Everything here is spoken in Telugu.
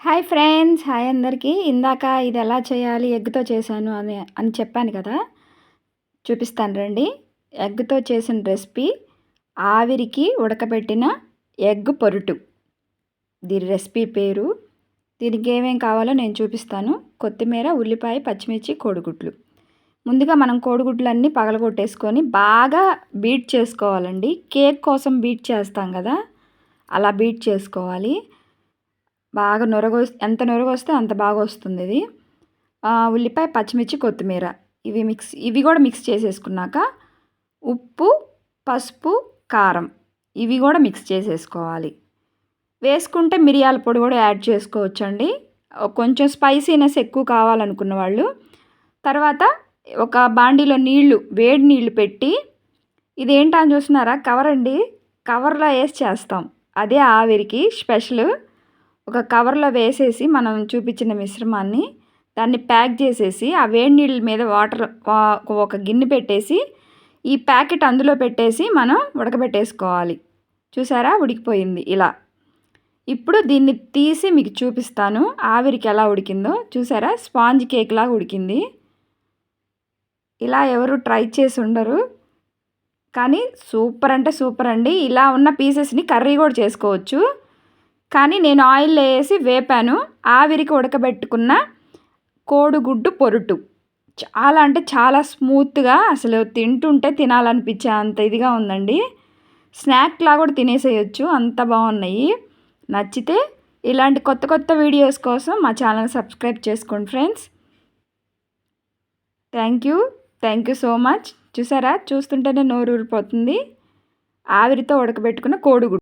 హాయ్ ఫ్రెండ్స్ హాయ్ అందరికీ. ఇందాక ఇది ఎలా చేయాలి ఎగ్తో చేశాను అని అని చెప్పాను కదా? చూపిస్తాను రండి. ఎగ్తో చేసిన రెసిపీ ఆవిరికి ఉడకబెట్టిన ఎగ్ పొరుటు. దీని రెసిపీ పేరు దీనికి ఏమేం కావాలో నేను చూపిస్తాను. కొత్తిమీర ఉల్లిపాయ పచ్చిమిర్చి కోడిగుడ్లు. ముందుగా మనం కోడిగుడ్లన్నీ పగలగొట్టేసుకొని బాగా బీట్ చేసుకోవాలండి. కేక్ కోసం బీట్ చేస్తాం కదా? అలా బీట్ చేసుకోవాలి. బాగా నొరగో ఎంత నొరగొస్తే అంత బాగా వస్తుంది ఇది ఉల్లిపాయ పచ్చిమిర్చి కొత్తిమీర. ఇవి మిక్స్ ఇవి కూడా మిక్స్ చేసేసుకున్నాక ఉప్పు పసుపు కారం ఇవి కూడా మిక్స్ చేసేసుకోవాలి. వేసుకుంటే మిరియాల పొడి కూడా యాడ్ చేసుకోవచ్చండి. కొంచెం స్పైసీనెస్ ఎక్కువ కావాలనుకున్న వాళ్ళు. తర్వాత ఒక బాండీలో నీళ్ళు వేడి నీళ్ళు పెట్టి ఇదేంటని చూస్తున్నారా? కవర్ అండి. కవర్లో వేసి చేస్తాం. అదే ఆవిరికి స్పెషల్. ఒక కవర్లో వేసేసి మనం చూపించిన మిశ్రమాన్ని దాన్ని ప్యాక్ చేసేసి ఆ వేడి నీళ్ళ మీద వాటర్ ఒక గిన్నె పెట్టేసి ఈ ప్యాకెట్ అందులో పెట్టేసి మనం ఉడకబెట్టేసుకోవాలి. చూసారా? ఉడికిపోయింది ఇలా. ఇప్పుడు దీన్ని తీసి మీకు చూపిస్తాను. ఆవిరికి ఎలా ఉడికిందో. చూసారా? స్పాంజ్ కేక్ లాగా ఉడికింది. ఇలా ఎవరు ట్రై చేసి ఉండరు. కానీ సూపర్ అంటే సూపర్ అండి. ఇలా ఉన్న పీసెస్ని కర్రీ కూడా చేసుకోవచ్చు. కానీ నేను ఆయిల్ వేసి వేపాను. ఆవిరికి ఉడకబెట్టుకున్న కోడిగుడ్డు పొరుటు. చాలా అంటే చాలా స్మూత్గా అసలు తింటుంటే తినాలనిపించే అంత ఇదిగా ఉందండి. స్నాక్లా కూడా తినేసేయచ్చు. అంత బాగున్నాయి. నచ్చితే ఇలాంటి కొత్త కొత్త వీడియోస్ కోసం మా ఛానల్ సబ్స్క్రైబ్ చేసుకోండి friends. Thank you. Thank you so much. చూసారా? చూస్తుంటేనే నోరు ఊరిపోతుంది ఆవిరితో ఉడకబెట్టుకున్న కోడిగుడ్డు.